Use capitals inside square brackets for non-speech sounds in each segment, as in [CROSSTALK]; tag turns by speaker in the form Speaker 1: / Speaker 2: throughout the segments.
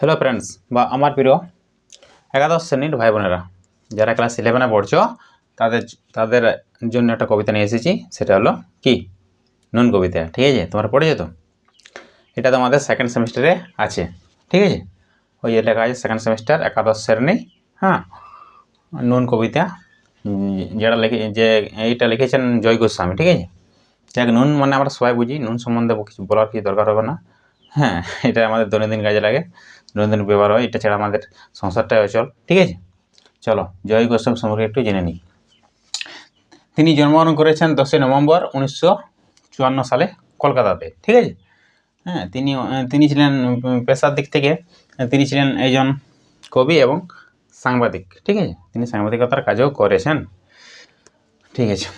Speaker 1: Hello friends বা আমার প্রিয় একাদশ শ্রেণির ভাই বোনেরা যারা ক্লাস ইলেভেনে পড়ছো, তাদের তাদের জন্য একটা কবিতা নিয়ে এসেছি, সেটা হলো কি? নুন কবিতা। ঠিক আছে? তোমরা পড়েছো তো এটা তোমাদের সেকেন্ড সেমিস্টারে আছে। ঠিক আছে? ওই যে লেখা আছে সেকেন্ড সেমিস্টার একাদশ শ্রেণি হ্যাঁ? নুন কবিতা যেটা লিখে, যে এইটা লিখেছেন জয় গোস্বামী, ঠিক আছে? দেখ নুন মানে আমরা সবাই বুঝি, নুন সম্বন্ধে কিছু বলার কিছু দরকার হবে না। হ্যাঁ এটা আমাদের দৈনন্দিন কাজে লাগে। দৈনন্দিন ব্যবহার হয়, এটা ছাড়া আমাদের সংসারটাই অচল ঠিক আছে? চলো, জয় গোস্বাম সম্পর্কে একটু জেনে নিই। তিনি জন্মগ্রহণ করেছেন দশই নভেম্বর উনিশশো চুয়ান্ন সালে কলকাতাতে। ঠিক আছে? হ্যাঁ তিনি তিনি ছিলেন পেশার দিক থেকে তিনি ছিলেন একজন কবি এবং সাংবাদিক। ঠিক আছে? তিনি সাংবাদিকতার কাজও করেছেন। ঠিক আছে?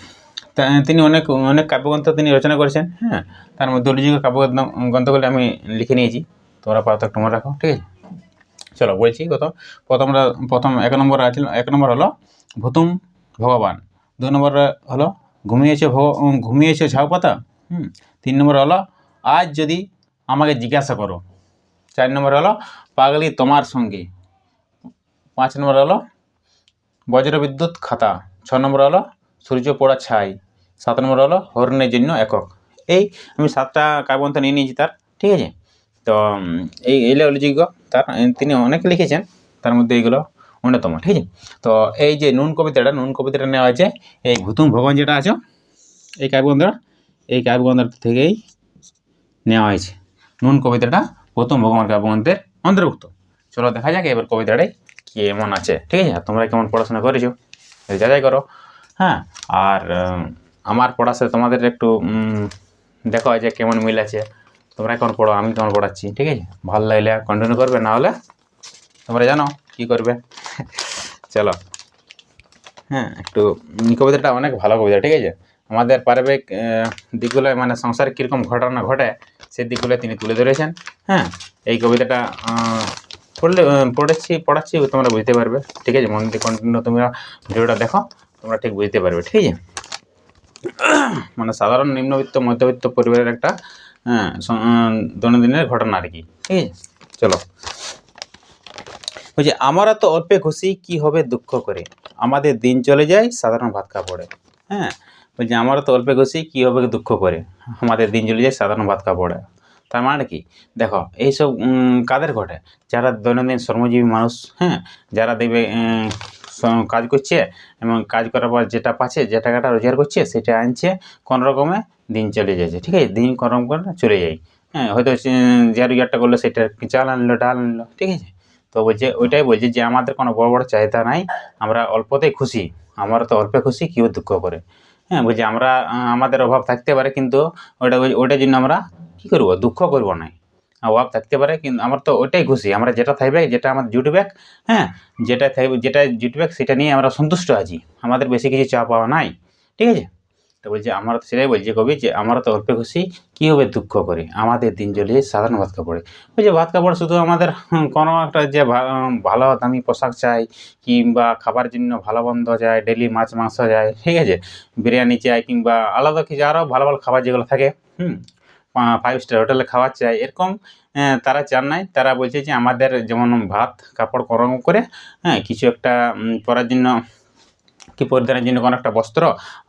Speaker 1: তিনি অনেক অনেক কাব্যগ্রন্থ তিনি রচনা করেছেন হ্যাঁ? তার মধ্যে উল্লেখযোগ্য কাব্যগ্রন্থ, গ্রন্থগুলি আমি লিখে নিয়েছি। তোমরা একটু মনে রাখো, ঠিক আছে? চলো, বলছি কত? প্রথম প্রথম এক নম্বর আছে এক নম্বর হলো ভুতুম ভগবান। দু নম্বর হলো ঘুমিয়েছে ঘুমিয়েছে ঝাউ পাতা হুম? তিন নম্বর হলো আজ যদি আমাকে জিজ্ঞাসা করো। চার নম্বর হলো পাগলি তোমার সঙ্গে। পাঁচ নম্বর হলো বজ্রবিদ্যুৎ খাতা। ছ নম্বর হলো সূর্য পোড়া ছাই। সাত নম্বর হলো হরণের জন্য একক। এই আমি সাতটা কাব্যন্ত নিয়ে নিয়েছি তার, ঠিক আছে? তো এই এলে উল্লেখযোগ্য তার, তিনি অনেক লিখেছেন, তার মধ্যে এইগুলো অন্যতম, ঠিক আছে? তো, এই যে নুন কবিতাটা নুন কবিতাটা নেওয়া হয়েছে, এই ভুতুম ভগবান যেটা আছে, এই কাব্যগ্রন্থটা এই কাব্যগ্রন্থ থেকেই নেওয়া হয়েছে। নুন কবিতাটা প্রথম ভগবান কাব্যগ্রন্থের অন্তর্ভুক্ত। চলো দেখা যাক এবার কবিতাটাই কেমন আছে, ঠিক আছে? তোমরা কেমন পড়াশোনা করেছ যাচাই করো হ্যাঁ? আর আমার সাথে তোমাদের একটু দেখো যে কেমন মিল আছে। তোমরা কেমন পড়ো, আমি কেমন পড়াচ্ছি, ঠিক আছে? ভালো লাগলে কন্টিনিউ করবে, না হলে তোমরা জানো কি করবে। চলো। হ্যাঁ একটু কবিতাটা অনেক ভালো কবিতা, ঠিক আছে? আমাদের পারিবারিক দিকগুলো মানে সংসারে কীরকম ঘটনা ঘটে সেই দিকগুলো তিনি তুলে ধরেছেন। হ্যাঁ এই কবিতাটা পড়লে পড়েছি, পড়াচ্ছি, তোমরা বুঝতে পারবে, ঠিক আছে? মন দিয়ে কন্টিনিউ তোমরা ভিডিওটা দেখো, তোমরা ঠিক বুঝতে পারবে, ঠিক আছে? মানে সাধারণ নিম্নবিত্ত মধ্যবিত্ত পরিবারের একটা হ্যাঁ দৈনন্দিনের ঘটনা আর কি। ঠিক আছে। চলো। বলছে আমরা তো অল্পে খুশি কি হবে দুঃখ করে? আমাদের দিন চলে যায় সাধারণ ভাত কাপড়ে হ্যাঁ বলছে আমরা তো অল্পে খুশি কি হবে দুঃখ করে? আমাদের দিন চলে যায় সাধারণ ভাত কাপড়ে তার মানে কি? দেখো এইসব কাদের ঘটে? যারা দৈনন্দিন শ্রমজীবী মানুষ হ্যাঁ যারা দেখবে কাজ করছে এবং কাজ করার পর যেটা পাচ্ছে, যে টাকাটা রোজগার করছে, সেটা আনছে, কোনো রকমে দিন চলে যাচ্ছে, ঠিক আছে? দিন কোনো রকম করে চলে যায়। হ্যাঁ হয়তো যে রোজগারটা করল, সেটা চাল আনলো, ডাল আনলো, ঠিক আছে? তো বলছে, ওইটাই বলছে যে, আমাদের কোনো বড় বড় চাহিদা নাই, আমরা অল্পতেই খুশি, আমরা তো অল্পে খুশি, কেউ দুঃখ করে। হ্যাঁ বলছি, আমরা, আমাদের অভাব থাকতে পারে, কিন্তু ওটা, ওইটার জন্য আমরা কী করব? দুঃখ করব না। অভাব থাকতে পারে, কিন্তু আমার তো ওইটাই খুশি। আমরা যেটা থাকবে যেটা আমার জুটবে হ্যাঁ যেটা থাকবে যেটা জুটবে সেটা নিয়ে আমরা সন্তুষ্ট আছি। আমাদের বেশি কিছু চা পাওয়া নাই, ঠিক আছে? তো বলছে, আমরা সেটাই বলছে কবি যে আমরা তো অল্পে খুশি, কী হবে দুঃখ করে? আমাদের দিন জ্বলিয়ে সাধারণ ভাত কাপড়ে। ওই যে ভাত কাপড় শুধু আমাদের কোনো একটা যে ভালো দামি পোশাক চাই, কিংবা খাবার জন্য ভালো বন্ধ যায় ডেলি মাছ, মাংস যায় ঠিক আছে? বিরিয়ানি চাই, কিংবা আলাদা কিছু আরও ভালো ভালো খাবার যেগুলো থাকে, হুম ফাইভ স্টার হোটেলে খাওয়ার চাই। এরকম তারা চান নাই। তারা বলছে যে আমাদের যেমন ভাত, কাপড় গরম করে হ্যাঁ কিছু একটা পরার জন্য, কি পরিধানের জন্য কোনো একটা বস্ত্র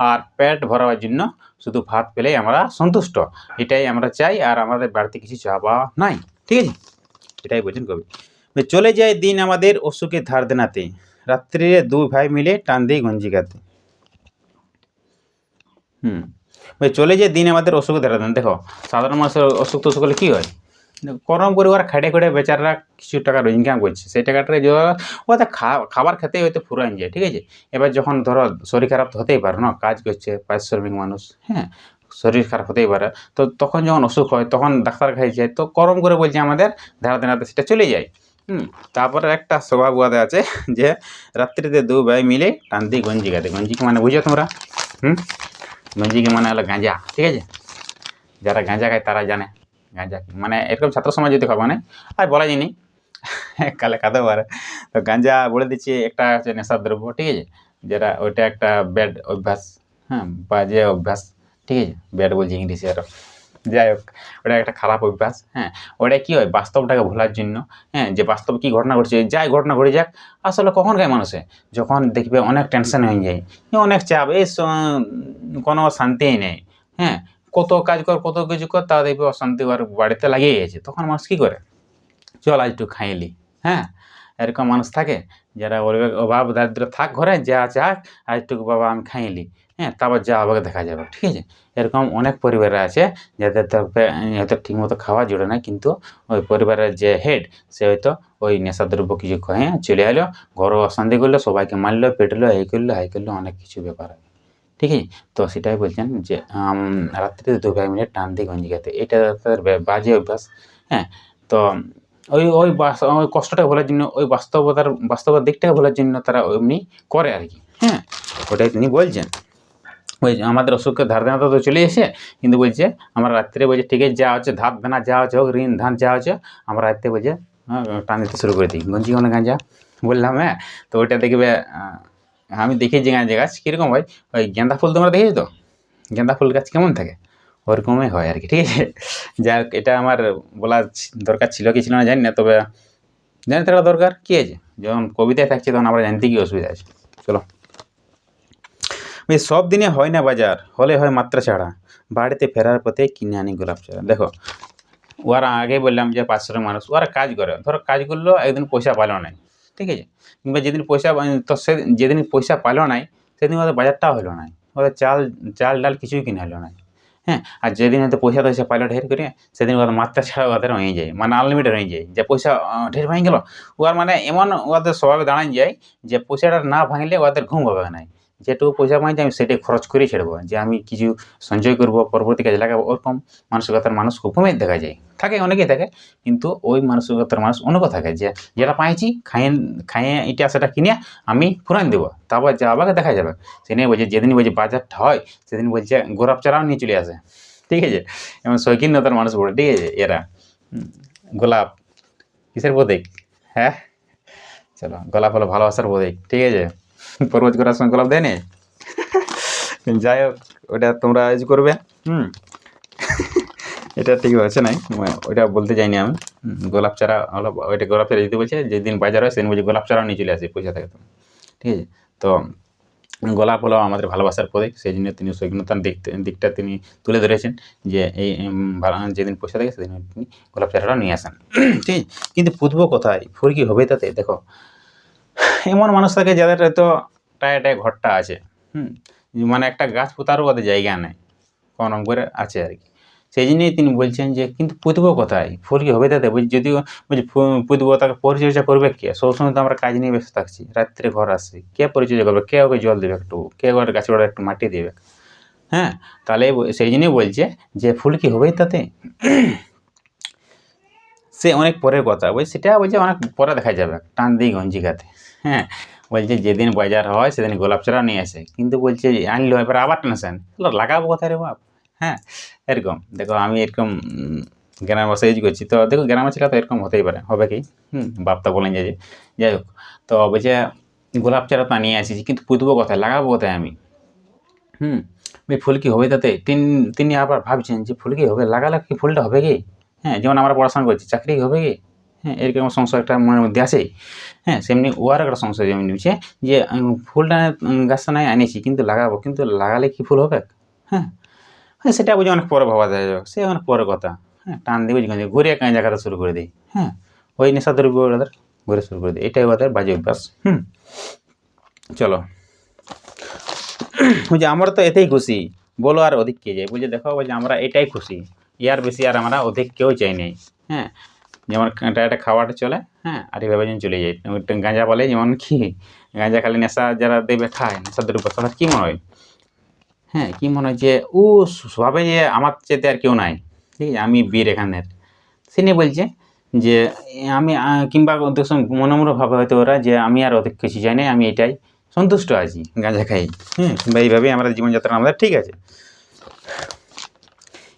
Speaker 1: আর পেট ভরাবার জন্য শুধু ভাত পেলেই আমরা সন্তুষ্ট। এটাই আমরা চাই আর আমাদের বাড়িতে কিছু চাওয়া নাই। ঠিক আছে? এটাই বলছেন কবি। চলে যায় দিন আমাদের অসুখে ধার দেনাতে। রাত্রিরে দুই ভাই মিলে টান দিই গঞ্জিকাতে। হুম। চলে যায় দিন আমাদের অসুখে ধার দেন। দেখো, সাধারণ মানুষের অসুখ টসুখ হলে কী হয়? করম করে ওরা খাটে খুঁটে বেচারা কিছু টাকা রোজগার করছে। সেই টাকাটা যে ওদের খাবার খেতেই হয়তো ফুরান যায় ঠিক আছে? এবার যখন ধরো শরীর খারাপ তো হতেই পারে, না? কাজ করছে, পারিশ্রমিক মানুষ হ্যাঁ? শরীর খারাপ হতেই পারে। তো তখন যখন অসুখ হয়, তখন ডাক্তার খাই যায়, তো করম করে বলছে আমাদের ধারা দেনাতে সেটা চলে যায়। হুম, তারপরে একটা স্বভাব উয়াদে আছে যে, রাত্রিতে দু ভাই মিলে টান্দি গঞ্জি গাতে গঞ্জিকে মানে বুঝো তোমরা? হুম? গঞ্জিকে মানে হলো গাঁজা, ঠিক আছে? যারা গাঁজা খায় তারা জানে গাঁজা। মানে এরকম ছাত্র সমাজ যদি খাব না আর বলা যায়নি কালে খাতে পারে তো গাঁজা বলে দিচ্ছি একটা হচ্ছে নেশার দ্রব্য, ঠিক আছে? যেটা ওইটা একটা ব্যাড অভ্যাস হ্যাঁ? বাজে অভ্যাস, ঠিক আছে? ব্যাড বলছি ইংলিশে আরও যাই হোক ওটা একটা খারাপ অভ্যাস হ্যাঁ। ওটা কী হয়, বাস্তবটাকে ভোলার জন্য হ্যাঁ যে বাস্তব কী ঘটনা ঘটছে, যাই ঘটনা ঘটে যাক, আসলে কখন গায় মানুষে? যখন দেখবে অনেক টেনশন হয়ে যায় অনেক চাপ এই কোনো শান্তিই নেই হ্যাঁ। কত কাজ কর, কত কিছু কর তা দেখবে অশান্তি ওর বাড়িতে লাগিয়ে গেছে, তখন মানুষ কী করে? চল আজ একটু খাইলি হ্যাঁ। এরকম মানুষ থাকে, যারা অভাব দারিদ্র থাক ঘরে, যা চাক, আজ একটু বাবা আমি খাইলি হ্যাঁ তারপর যা হবে দেখা যাবে, ঠিক আছে? এরকম অনেক পরিবার আছে যাদের হয়তো ঠিকমতো খাওয়া জোড়ে না, কিন্তু ওই পরিবারের যে হেড সে হয়তো ওই নেশাদ্রব্য কিছু খেয়ে চলে এলো ঘর অশান্তি করল, সবাইকে মারলো পেটলো এই করল এই করল, অনেক কিছু ব্যাপার হয় ঠিক আছে? তো সেটাই বলছেন যে রাত্রিতে দু ভাই মিলে টান দিয়ে গঞ্জি খেতে, এটা তাদের বাজে অভ্যাস হ্যাঁ? তো ওই ওই ওই কষ্টটা ভোলার জন্য, ওই বাস্তবতার বাস্তবের দিকটাকে ভোলার জন্য তারা এমনি করে আর কি হ্যাঁ? ওটাই তিনি বলছেন। যে আমাদের অসুখের ধার দেনা তো চলে এসে? কিন্তু বলছে, আমরা রাত্রে বলছে, ঠিক আছে, যা হচ্ছে, ধার দেনা, যা হচ্ছে হোক, ঋণ, ধান, যা হচ্ছে, আমরা রাত্রে বলছে টান দিতে শুরু করে দিই। গঞ্জি কোনো গাঁজা? বললাম হ্যাঁ। তো ওইটা দেখবে আমি দেখেছি গাঁজা গাছ কীরকম হয়? ওই গেঁদা ফুল তোমরা দেখেছ তো? গেঁদা ফুল গাছ কেমন থাকে? ওরকমই হয় আর কি, ঠিক আছে? [LAUGHS] হোক, এটা আমার বলা দরকার ছিল কি ছিল না জানি না, তবে জানি থাকা দরকার কী আছে? যখন কবিতায় থাকছে তখন আমরা জানতে কি অসুবিধা আছে। চলো। এই সব দিনে হয় না বাজার, হলে হয় মাত্রা ছাড়া। বাড়িতে ফেরার পথে কিনে আনি গোলাপ চারা। দেখো, ওরা আগে বললাম যে পাঁচশো মানুষ, ওরা কাজ করে। ধরো কাজ করল একদিন পয়সা পালো নাই, ঠিক আছে? কিংবা যেদিন পয়সা, তো সে, যেদিন পয়সা পালো নাই, সেদিন ওদের বাজারটাও হলো নাই। ওদের চাল চাল ডাল কিছুই কিনে হলো নাই। হ্যাঁ আর যেদিন হয়তো পয়সা টয়সা পাইলো ঢের করে, সেদিন ওদের মাত্রা ছাড়া ওদের হয়ে যায় মানে আনলিমিটেড হয়ে যায়। যে পয়সা ঢের ভাঙে গেল, ওর মানে এমন ওদের স্বভাবে দাঁড়ান যায় যে পয়সাটা না ভাঙলে ওদের ঘুম হবে নাই যেটুকু পয়সা পাইছি আমি সেটাই খরচ করেই ছেড়বো। যে আমি কিছু সঞ্চয় করব, পরবর্তী কাজে লাগাবো, ওরকম মানসিকতার মানুষ খুব কমই দেখা যায়। থাকে, অনেকেই থাকে, কিন্তু ওই মানসিকতার মানুষ অনেকও থাকে যে, যেটা পাইছি, খাইয়ে খাইয়ে এটা সেটা কিনে আমি ফুরান দেবো। তারপর যা আবার দেখা যাবে। সে নিয়ে বলছে যেদিন বলছে বাজারটা হয়, সেদিন বলছে গোলাপ চারাও নিয়ে চলে আসে। ঠিক আছে? এবং শৌখিনতার মানুষ বলে, ঠিক আছে, এরা গোলাপ, কিসের প্রতীক? হ্যাঁ? চলো, গোলাপ হলো ভালোবাসার প্রতীক। ঠিক আছে? পরবজ করার সময় গোলাপ দেয় নি? [LAUGHS] যাই হোক ওটা তোমরা ইউজ করবে। হুম। [LAUGHS] এটা ঠিক আছে নাই? ওইটা বলতে চাইনি আমি। গোলাপ চারা হলো ওইটা গোলাপ চারা দিতে বলছে যেদিন বাজার হয় সেদিন বলছে গোলাপ চারাও নিয়ে চলে আসে পয়সা থাকে। তো ঠিক আছে? তো গোলাপ হলো আমাদের ভালোবাসার প্রতীক সেই জন্য তিনি সৈন্যতার দিক দিকটা তিনি তুলে ধরেছেন যে এই যেদিন পয়সা থাকে সেদিন তিনি গোলাপ চারাটাও নিয়ে আসেন। [CLEARS THROAT] ঠিক কিন্তু পুতবো কোথায়? ফুল কি হবে তাতে? দেখো এমন মানুষ থাকে যাদের হয়তো টায় টায় ঘরটা আছে। হুম। মানে একটা গাছ পোতারও ওদের জায়গা নেই কোন করে আছে আর কি। সেই জন্যই তিনি বলছেন যে কিন্তু পুতব কোথায়? ফুল কি হবে তাতে? বলছি যদিও বলছি পুঁতবো তাকে পরিচর্যা করবে কে? সবসময় তো আমরা কাজ নিয়ে ব্যস্ত থাকছি। রাত্রে ঘর আসছি। কে পরিচর্যা করবে? কে ওকে জল দেবে একটু? কে ওর গাছে ওরা একটু মাটি দেবে? হ্যাঁ তাহলে সেই জন্যই বলছে যে ফুল কি হবে তাতে? সে অনেক পরের কথা। বলছি সেটা বলছে অনেক পরে দেখা যাবে। টান দিই গঞ্জি গাতে হ্যাঁ বলছে যেদিন বাজার হয় সেদিন গোলাপ চারা নিয়ে আসে। কিন্তু বলছে আনলো, এবার আবার টেনশন লাগাবো কোথায় রে বাপ? হ্যাঁ এরকম। দেখো, আমি এরকম গ্রামে ইউজ করছি। তো দেখো গ্রামে ছেলে তো এরকম হতেই পারে। হবে কি? হুম, বাপ বাপটা বলেন যে যাই হোক। তো বলছে, গোলাপ চারা তো নিয়ে আসিছি, কিন্তু পুঁতবো কোথায়? লাগাবো কোথায় আমি? হুম ফুল কি হবে তাতে? তিন, তিনি আবার ভাবছেন যে, ফুল কি হবে? লাগালে কি ফুলটা হবে কি? হ্যাঁ যেমন আমরা পড়াশোনা করছি, চাকরি হবে কি? হ্যাঁ এরকম সংশয় একটা মনের মধ্যে আছে। হ্যাঁ সেমনি ওয়ার একটা সংশয় যেমন নিচ্ছে যে ফুলটা গাছটা নাই আনিছি কিন্তু লাগাবো, কিন্তু লাগালে কি ফুল হবে? হ্যাঁ হ্যাঁ সেটা বুঝি অনেক পরে ভাবা যায় সে অনেক পরে কথা। হ্যাঁ টান দিয়ে বুঝি ঘুরে কাঁজা জায়গাটা শুরু করে দিই। হ্যাঁ ওই নেশা দ্রব্য ওদের ঘুরে শুরু করে দিই। এটাই ওদের বাজে অভ্যাস। হুম, চলো। বলছে আমরা তো এতেই খুশি, বলো আর অধিক কে যায়। বলছে দেখো বলছে আমরা এটাই খুশি। ইয়ার বেশি আর আমরা অধিক কেউ চাই নাই। হ্যাঁ যেমন একটা খাওয়াটা চলে হ্যাঁ আর এভাবে যেন চলে যায়। গাঁজা বলে যেমন কি, গাঁজা খালি নেশা যারা দেবে খায় নেশা দ্রব্য তারা কী মনে হয়? হ্যাঁ কী মনে হয় যে, ও ভাবে যে আমার চেতে আর কেউ নাই, ঠিক আছে, আমি বীর এখানের। সে নিয়ে বলছে যে, আমি কিংবা মনোমূল ভাবে হয়তো ওরা যে, আমি আর অধিক কিছু চাই না আমি এটাই সন্তুষ্ট আছি, গাঁজা খাই। হ্যাঁ কিংবা এইভাবেই আমরা জীবনযাত্রা আমাদের ঠিক আছে।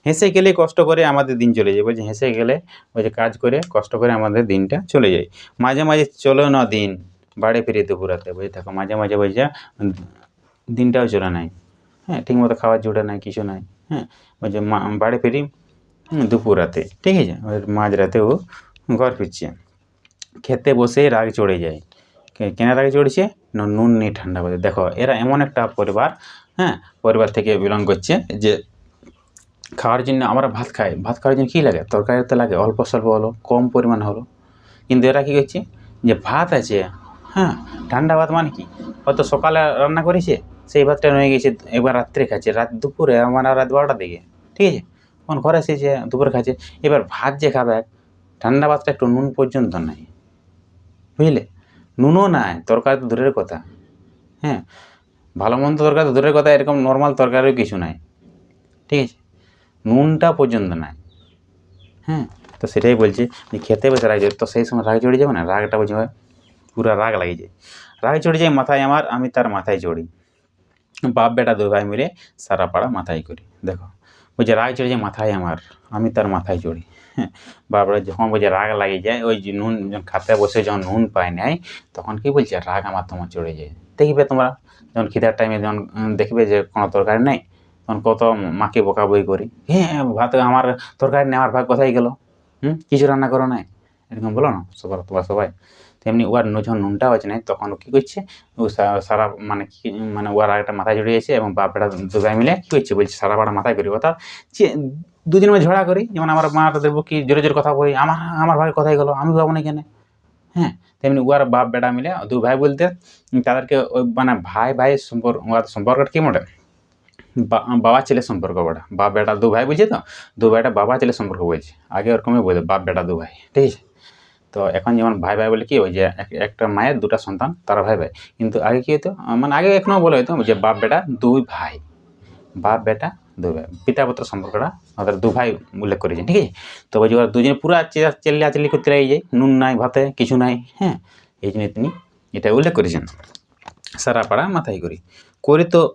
Speaker 1: হেসে গেলে কষ্ট করে আমাদের দিন চলে যায়। বলছে, হেসে গেলে যে কাজ করে কষ্ট করে আমাদের দিনটা চলে যায়। মাঝে মাঝে চলো না দিন, বাড়ি ফিরে দুপুরাতে বুঝে থাকো মাঝে মাঝে বলছে, দিনটাও চলে নাই। হ্যাঁ ঠিকমতো খাওয়ার জোটে নাই, কিছু নাই। হ্যাঁ বলছে বাড়ি ফিরি দুপুর রাতে। ঠিক আছে? ওই মাঝরাতে ও ঘর ফিরছে। খেতে বসে রাগ চড়ে যায়। কেন রাগে চড়ছে? নুন নেই ঠান্ডা করে দেখো, এরা এমন একটা পরিবার হ্যাঁ পরিবার থেকে বিলং করছে যে খাওয়ার জন্য আমরা ভাত খাই। ভাত খাওয়ার জন্য কী লাগে? তরকারি তো লাগে অল্প স্বল্প হলো, কম পরিমাণ হলো। কিন্তু এরা কী করছে? যে ভাত আছে হ্যাঁ ঠান্ডা ভাত মানে কি? হয়তো সকালে রান্না করেছে, সেই ভাতটা রয়ে গেছে এবার রাত্রে খাচ্ছে। রাত দুপুরে মানে রাত বারোটার দিকে, ঠিক আছে? তখন ঘরে এসেছে, দুপুরে খাচ্ছে। এবার ভাত যে খাবে, ঠান্ডা ভাতটা একটু নুন পর্যন্ত নাই। বুঝলে? নুনও নাই, তরকারি তো দূরের কথা। হ্যাঁ ভালো মন্দ তরকারি তো দূরের কথা, এরকম নর্মাল তরকারিও কিছু নাই। ঠিক আছে? নুনটা পর্যন্ত নাই। হ্যাঁ। তো সেটাই বলছি যে খেতে বসে রাগ তো সেই সময় রাগ চড়ে যাবে না? রাগটা বুঝে পুরো রাগ লাগে যায়। রাগ চড়ে যায় মাথায় আমার আমি তার মাথায় চড়ি বাপ বেটা দুই ভাই মিলে সারা পাড়া মাথায় করি। দেখো বলছে রাগ চড়ে যায় মাথায় আমার আমি তার মাথায় চড়ি হ্যাঁ বাপরা যখন বলছে রাগ লাগে যায় ওই যে নুন যখন খাতে বসে যখন নুন পায় নেয় তখন কি বলছে? রাগ আমার তোমার চড়ে যায়। দেখবে তোমরা যখন খিদার টাইমে যখন দেখবে যে কোনো তরকারি নেই তখন কত মাকে বকাবই করি। হ্যাঁ ভাত আমার তরকারি নেই আমার ভাগ কোথায় গেল? হুম, কিছু রান্না করো নাই? এরকম বলো না, সবার তোমার সবাই। তেমনি নু- যখন নুনটা হচ্ছে না তখন ও কী করছে, ও সারা মানে কি মানে ওর একটা মাথায় জড়িয়ে গেছে এবং বাপটা দুবাই মিলে কী করছে, বলছে, সারা পাড়া মাথায় করি অর্থাৎ দুজনে মিলে ঝগড়া করি, যেমন আমার মা দেখব কি জোরে জোরে কথা বলি, আমার আমার ভাই কথাই গেলো? আমি ভাবো না কেন হ্যাঁ তেমনি ওর বাপ বেটা মিলে দু ভাই বলতে, তাদেরকে মানে ভাই ভাই সম্পর্ক ওর সম্পর্কটা কি মোটে বা- বাবা ছেলে সম্পর্ক বড়া। বাপ, বেটা দু ভাই বুঝছে তো? দু ভাইটা বাবা ছেলে সম্পর্ক বলছে। আগে ওরকমই বলতো বাপ, বেটা দু ভাই ঠিক আছে? তো এখন যেমন ভাই ভাই বলে কি, ওই যে এক- একটা মায়ের দুটা সন্তান, তারা ভাই ভাই। কিন্তু আগে কি হতো মানে আগে এখনও বলে হতো যে বাপ, বেটা, দুই ভাই। বাপ, বেটা, দুই ভাই। পিতা সম্পর্কটা ওদের দু ভাই উল্লেখ করেছে, ঠিক আছে? তো ওই যে ওরা দুজনে পুরো চেল্লা চেল্লি করতে লেগে যায় নুন নাই, ভাতে, কিছু নাই হ্যাঁ? এই জন্য তিনি এটা উল্লেখ করেছেন। সারা পাড়া মাথায় করি। করে তো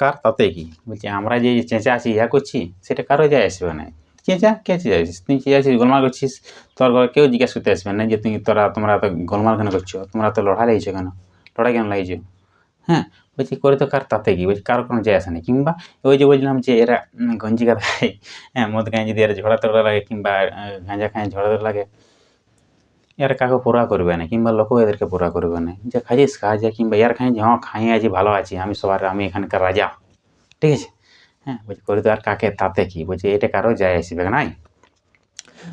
Speaker 1: কার তাতে কি? বলছি, আমরা যে চেঁচা আছি ইয়া করছি, সেটা কারও যায় আসবে না। চেঁচা, কে চেঁচা আছিস তুই চেঁচা আছিস গোলমাল করছিস, তোর ঘরে কেউ জিজ্ঞাসা করতে আসবে না যে তুমি তোরা, তোমরা তো গোলমাল কেন করছ, তোমরা তো লড়াই লাগিয়েছো কেন? লড়াই কেন লাগিয়েছো হ্যাঁ বলছি, করে তো কার তাতে কি? বলছি, কারও কোনো যায় আসে না। কিংবা ওই যে বললাম যে এরা গঞ্জি গাদা হ্যাঁ মদ গাঁয়ে যদি এরা ঝড়া তোড়া লাগে, কিংবা গাঁজা খায় ঝড়া তোড়া লাগে এরা কাকে পুরা করবে না কিংবা লোকও এদেরকে পুরা করবে না যে খাইছিস খা যা কিংবা ইয়ার খাই যে হ্যাঁ খাই আছি ভালো আছি আমি সবার আমি এখানকার রাজা ঠিক আছে হ্যাঁ বলছি করে তো আর কাকে তাতে কি বলছি এটা কারও যায় আসবে নাই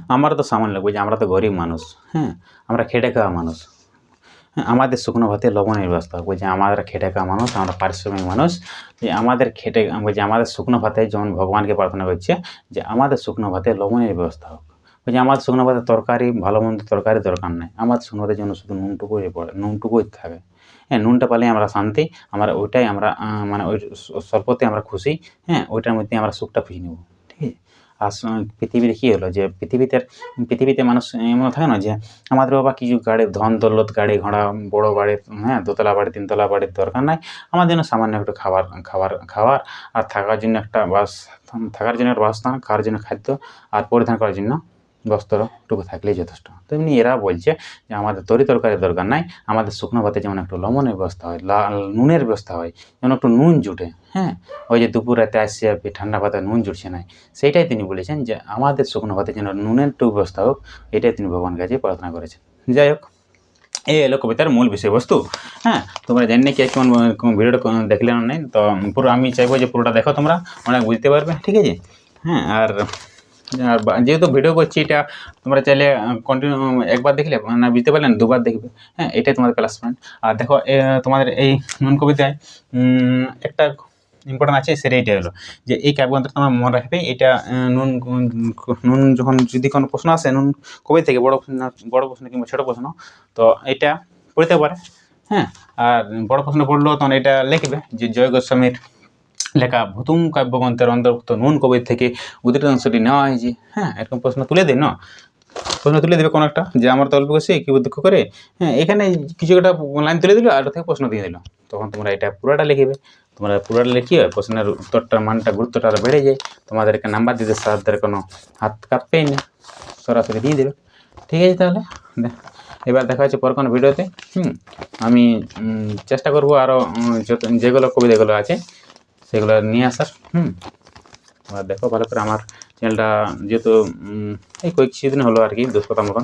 Speaker 1: আমরা তো সামান্য বলছি আমরা তো গরিব মানুষ হ্যাঁ আমরা খেটে খাওয়া মানুষ আমাদের শুকনো ভাতে লবণের ব্যবস্থা বলছি আমাদের খেটে খাওয়া মানুষ আমরা পারিশ্রমিক মানুষ যে আমাদের খেটে বলছি আমাদের শুকনো ভাতে যেমন ভগবানকে প্রার্থনা করছে যে আমাদের শুকনো ভাতে লবণের ব্যবস্থা হোক বলছি আমার শুকনো ভাতে তরকারি, ভালো মন্দ তরকারি দরকার নেই। আমার শুকনো ভাতের জন্য শুধু নুনটুকুই পড়ে নুনটুকুই থাকে। হ্যাঁ নুনটা পালে আমরা শান্তি, আমরা ওইটাই আমরা মানে ওই স্বল্পতে আমরা খুশি হ্যাঁ ওইটার মধ্যে আমরা সুখটা খুঁজে নেব, ঠিক আছে? আর পৃথিবীতে কী হলো যে পৃথিবীতে পৃথিবীতে মানুষ এমন থাকে না যে আমাদের বাবা কিছু গাড়ি, ধন দৌলত গাড়ি ঘোড়া, বড় বাড়ি হ্যাঁ দোতলা বাড়ি, তিনতলা বাড়ির দরকার নাই। আমার জন্য সামান্য একটু খাবার খাবার খাবার আর থাকার জন্য একটা বাস, থাকার জন্য একটা বাসস্থান খাওয়ার জন্য খাদ্য, আর পরিধান করার জন্য বস্ত্রটুকু থাকলেই যথেষ্ট। তেমনি এরা বলছে যে, আমাদের তরি তরকারির দরকার নাই, আমাদের শুকনো ভাতে যেমন একটু লবণের ব্যবস্থা হয়, লাল নুনের ব্যবস্থা হয়, যেমন একটু নুন জুটে হ্যাঁ? ওই যে দুপুর রাতে আসছে ঠান্ডা ভাতে নুন জুটছে না সেইটাই তিনি বলেছেন যে, আমাদের শুকনো ভাতে যেন নুনের একটু ব্যবস্থা হোক, এটাই তিনি ভগবানের কাছে প্রার্থনা করেছেন। যাই হোক, এই এলো কবিতার মূল বিষয়বস্তু হ্যাঁ? তোমরা জানি কে কেমন ভিডিওটা দেখলে না, নাই? তো পুরো আমি চাইব যে পুরোটা দেখো তোমরা, অনেক বুঝতে পারবে, ঠিক আছে? হ্যাঁ আর আর বা- যেহেতু ভিডিও করছি, এটা তোমরা চাইলে কন্টিনিউ একবার দেখলে না বুঝতে পারলে না দুবার দেখবে। হ্যাঁ এটাই তোমাদের প্লাস পয়েন্ট আর দেখো তোমাদের এই নুন কবিতায় একটা ইম্পর্টেন্ট আছে, সেটা এইটা হলো, যে এই কাব্যগ্রন্থটা তোমরা মনে রাখবে, এটা নুন নুন যখন, যদি কোনো প্রশ্ন আসে, নুন কবে থেকে, বড় প্রশ্ন বড় প্রশ্ন কিংবা ছোটো প্রশ্ন, তো এটা পড়তে পারে। হ্যাঁ আর বড় প্রশ্ন পড়লেও তখন এটা লিখবে, যে জয় গোস্বামীর লেখা ভুতুম কাব্যগ্রন্থের অন্তর্ভুক্ত নুন কবির থেকে উদিত অংশটি নেওয়া হয়েছে। হ্যাঁ এরকম প্রশ্ন তুলে দিন না? প্রশ্ন তুলে দেবে কোনো একটা, যে আমার তল্প বসে কী দুঃখ করে? হ্যাঁ এখানে কিছু একটা লাইন তুলে দিল আর থেকে প্রশ্ন দিয়ে দিল। তখন তোমরা এটা পুরোটা লিখবে। তোমরা পুরোটা লিখিয়ে প্রশ্নের উত্তরটার মানটা গুরুত্বটা আরও বেড়ে যায়। তোমাদেরকে নাম্বার দিতে স্যারদের কোনো হাত কাঁপবেই না। সরাসরি দিয়ে দেবে ঠিক আছে তাহলে এবার দেখা হচ্ছে পর কোনো ভিডিওতে। হুম, আমি চেষ্টা করব আরও যত যেগুলো কবিতাগুলো আছে সেগুলো নিয়ে আসার, হুম। আর দেখো ভালো করে আমার চ্যানেলটা যেহেতু এই কয়েক কিছুদিন হলো আর কি কথা মতন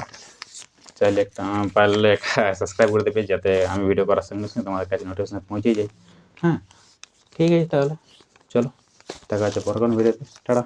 Speaker 1: চাইলে একটা পারলে একটা সাবস্ক্রাইব করে দেবে যাতে আমি ভিডিও করার সঙ্গে সঙ্গে তোমাদের কাছে নোটিফিকেশন পৌঁছে যায়। হ্যাঁ ঠিক আছে তাহলে। চলো, দেখা হচ্ছে পর কোনো ভিডিওতে টাটা।